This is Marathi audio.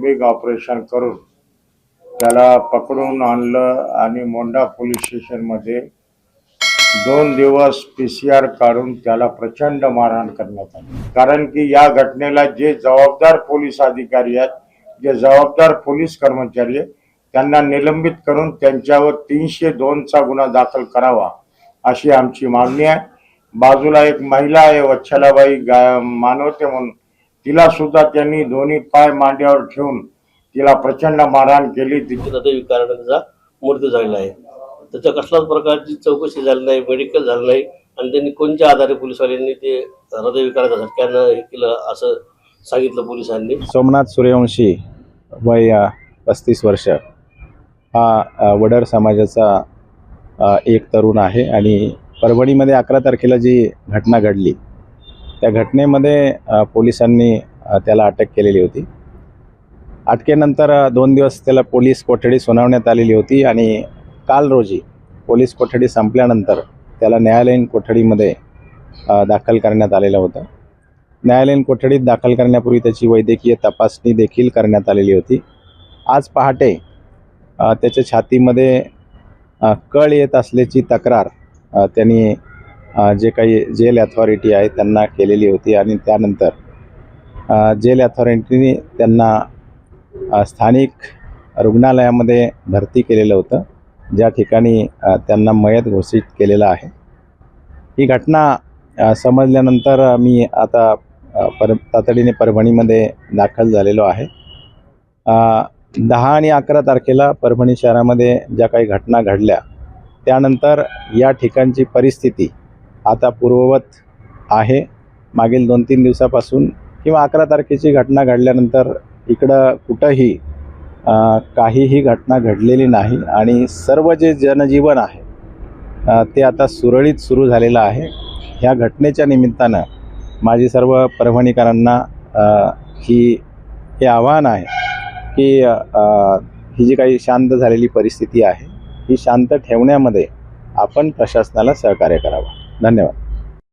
बिग ऑपरेशन करून त्याला पकडून आणलं आणि मोंडा पोलीस स्टेशनमध्ये दोन दिवस पी सी आर काढून त्याला प्रचंड मारहाण करण्यात आली. कारण की या घटनेला जे जबाबदार पोलीस अधिकारी आहेत जे जबाबदार पोलीस कर्मचारी आहेत त्यांना निलंबित करून त्यांच्यावर तीनशे दोनचा गुन्हा दाखल करावा अशी आमची मागणी आहे. बाजूला एक महिला आहे वच्छलाबाई गा मानवते म्हणून तिला सुद्धा त्यांनी दोन्ही पाय मांड्यावर ठेवून तिला प्रचंड मारहाण केली. ती हृदयविकाराने त्याचा मृत्यू झालेला आहे. त्याच्या कसल्याच प्रकारची चौकशी झाली नाही मेडिकल झालं नाही. आणि त्यांनी कोणत्या आधारे पोलिसवाल्यांनी ते हृदयविकाराच्या झटक्यानं हे केलं असं सांगितलं पोलिसांनी? सोमनाथ सूर्यवंशी वय पस्तीस वर्ष. हा अ, वडर समाजाचा अ, एक तरुण आहे आणि परभणीमध्ये अकरा तारखेला जी घटना घडली त्या घटनेमध्ये पोलिसांनी त्याला अटक केलेली होती. अटकेनंतर दोन दिवस त्याला पोलीस कोठडी सुनावण्यात आलेली होती आणि काल रोजी पोलीस कोठडी संपल्यानंतर त्याला न्यायालयीन कोठडीमध्ये दाखल करण्यात आलेलं होतं. न्यायालयीन कोठडीत दाखल करण्यापूर्वी त्याची वैद्यकीय तपासणी देखील करण्यात आलेली होती. आज पहाटे त्याच्या छातीमध्ये कळ येत असल्याची तक्रार त्यांनी जे काही जेल अथॉरिटी आहे त्यांना केलेली होती आणि त्यानंतर जेल अथॉरिटीने त्यांना स्थानिक रुग्णालयामध्ये भरती केलेलं होतं. ज्या ठिकाणी त्यांना मयत घोषित केलेलं आहे. ही घटना समजल्यानंतर मी आता पर तातडीने परभणीमध्ये दाखल झालेलो आहे. दहा आणि अकरा तारखेला परभणी शहरामध्ये ज्या काही घटना घडल्या त्यानंतर या ठिकाणची परिस्थिती आता पूर्ववत आहे. मागील दोन तीन दिवसापासून किंवा अकरा तारखेची घटना घडल्यानंतर इकडं कुठंही काहीही घटना घडलेली नाही आणि सर्व जे जनजीवन आहे ते आता सुरळीत सुरू झालेलं आहे. ह्या घटनेच्या निमित्तानं माझी सर्व परभणीकरांना ही हे आव्हान आहे की ही जी काही शांत झालेली परिस्थिती आहे ही शांत ठेवण्यामध्ये आपण प्रशासनाला सहकार्य करावं. धन्यवाद